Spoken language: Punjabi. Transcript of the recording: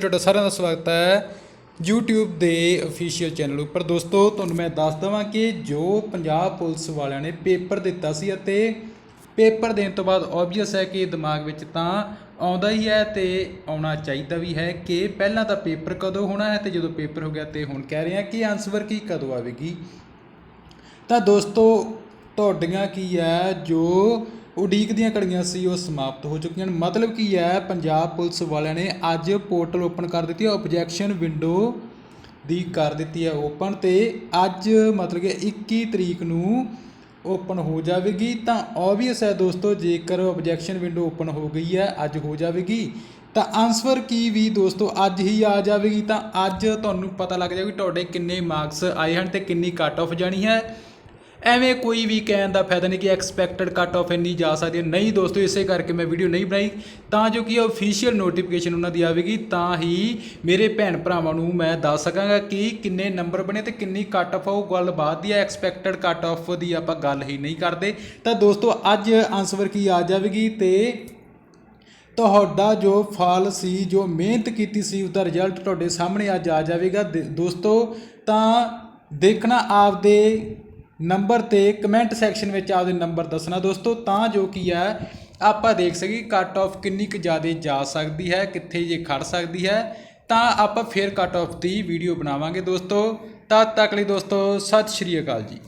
ਤੁਹਾਡਾ ਸਾਰਿਆਂ ਦਾ ਸਵਾਗਤ ਹੈ YouTube ਦੇ ਅਫੀਸ਼ੀਅਲ ਚੈਨਲ ਉੱਪਰ। ਦੋਸਤੋ, ਤੁਹਾਨੂੰ ਮੈਂ ਦੱਸ ਦਵਾਂ ਕਿ ਜੋ ਪੰਜਾਬ ਪੁਲਿਸ ਵਾਲਿਆਂ ਨੇ ਪੇਪਰ ਦਿੱਤਾ ਸੀ ਅਤੇ ਪੇਪਰ ਦੇਣ ਤੋਂ ਬਾਅਦ ਆਬਵੀਅਸ ਹੈ ਕਿ ਦਿਮਾਗ ਵਿੱਚ ਤਾਂ ਆਉਂਦਾ ਹੀ ਹੈ ਤੇ ਆਉਣਾ ਚਾਹੀਦਾ ਵੀ ਹੈ ਕਿ ਪਹਿਲਾਂ ਤਾਂ ਪੇਪਰ ਕਦੋਂ ਹੋਣਾ ਹੈ ਤੇ ਜਦੋਂ ਪੇਪਰ ਹੋ ਗਿਆ ਤੇ ਹੁਣ ਕਹਿ ਰਹੇ ਆ ਕਿ ਆਨਸਰ ਕੀ ਕਦੋਂ ਆਵੇਗੀ। ਤਾਂ ਦੋਸਤੋ, ਤੁਹਾਡੀਆਂ ਕੀ ਹੈ ਜੋ ਉਡੀਕ ਦੀਆਂ ਘੜੀਆਂ ਸੀ, ਉਹ ਸਮਾਪਤ ਹੋ ਚੁੱਕੀਆਂ ਹਨ ਮਤਲਬ ਕੀ ਹੈ, ਪੰਜਾਬ ਪੁਲਿਸ ਵਾਲਿਆਂ ਨੇ ਅੱਜ ਪੋਰਟਲ ਓਪਨ ਕਰ ਦਿੱਤੀ ਹੈ ਆਬਜੈਕਸ਼ਨ ਵਿੰਡੋ ਦੀ ਕਰ ਦਿੱਤੀ ਹੈ ਓਪਨ ਤੇ ਅੱਜ ਮਤਲਬ ਕਿ 21 ਤਰੀਕ ਨੂੰ ਓਪਨ ਹੋ ਜਾਵੇਗੀ। ਤਾਂ ਆਬਵੀਅਸ ਹੈ ਦੋਸਤੋ, ਜੇਕਰ ਆਬਜੈਕਸ਼ਨ ਵਿੰਡੋ ਓਪਨ ਹੋ ਗਈ ਹੈ, ਅੱਜ ਹੋ ਜਾਵੇਗੀ। ਤਾਂ ਆਨਸਰ ਕੀ ਵੀ ਦੋਸਤੋ, ਅੱਜ ਹੀ ਆ ਜਾਵੇਗੀ। ਤਾਂ ਅੱਜ ਤੁਹਾਨੂੰ ਪਤਾ ਲੱਗ ਜਾਵੇਗਾ ਤੁਹਾਡੇ ਕਿੰਨੇ ਮਾਰਕਸ ਆਏ ਹਨ ਤੇ ਕਿੰਨੀ ਕੱਟ ਆਫ ਜਾਣੀ ਹੈ। ਐਵੇਂ ਕੋਈ ਵੀ ਕਹਿਣ ਦਾ ਫਾਇਦਾ ਨਹੀਂ ਕਿ ਐਕਸਪੈਕਟਡ ਕੱਟ ਆਫ ਇੰਨੀ ਜਾ ਸਕਦੀ ਹੈ। ਨਹੀਂ ਦੋਸਤੋ, ਇਸੇ ਕਰਕੇ ਮੈਂ ਵੀਡੀਓ ਨਹੀਂ ਬਣਾਈ। ਤਾਂ ਜੋ ਕਿ ਅਫੀਸ਼ੀਅਲ ਨੋਟੀਫਿਕੇਸ਼ਨ ਉਹਨਾਂ ਦੀ ਆਵੇਗੀ, ਤਾਂ ਹੀ ਮੇਰੇ ਭੈਣ ਭਰਾਵਾਂ ਨੂੰ ਮੈਂ ਦੱਸ ਸਕਾਂਗਾ ਕਿ ਕਿੰਨੇ ਨੰਬਰ ਬਣੇ ਤੇ ਕਿੰਨੀ ਕੱਟ ਆਫ ਆ। ਉਹ ਗੱਲ ਬਾਅਦ ਦੀ ਹੈ ਐਕਸਪੈਕਟਡ ਕੱਟ ਆਫ ਦੀ ਆਪਾਂ ਗੱਲ ਹੀ ਨਹੀਂ ਕਰਦੇ। ਤਾਂ ਦੋਸਤੋ, ਅੱਜ ਆਨਸਰ ਕੀ ਆ ਜਾਵੇਗੀ ਤੇ ਤੁਹਾਡਾ ਜੋ ਫਲ ਸੀ, ਜੋ ਮਿਹਨਤ ਕੀਤੀ ਸੀ ਉਹਦਾ ਰਿਜ਼ਲਟ ਤੁਹਾਡੇ ਸਾਹਮਣੇ ਅੱਜ ਆ ਜਾਵੇਗਾ। ਦੇ- ਦੋਸਤੋ, ਤਾਂ ਦੇਖਣਾ ਆਪਦੇ ਨੰਬਰ ਤੇ ਕਮੈਂਟ ਸੈਕਸ਼ਨ ਵਿੱਚ ਆਪਦੇ ਨੰਬਰ ਦੱਸਣਾ ਦੋਸਤੋ, ਤਾਂ ਜੋ ਕੀ ਹੈ, ਆਪਾਂ ਦੇਖ ਸਕੀਏ ਕੱਟ ਆਫ ਕਿੰਨੀ ਕੁ ਜ਼ਿਆਦਾ ਜਾ ਸਕਦੀ ਹੈ, ਕਿੱਥੇ ਜੇ ਖੜ ਸਕਦੀ ਹੈ, ਤਾਂ ਆਪਾਂ ਫਿਰ ਕੱਟ ਆਫ ਦੀ ਵੀਡੀਓ ਬਣਾਵਾਂਗੇ ਦੋਸਤੋ। ਤਦ ਤੱਕ ਲਈ ਦੋਸਤੋ, ਸਤਿ ਸ਼੍ਰੀ ਅਕਾਲ ਜੀ।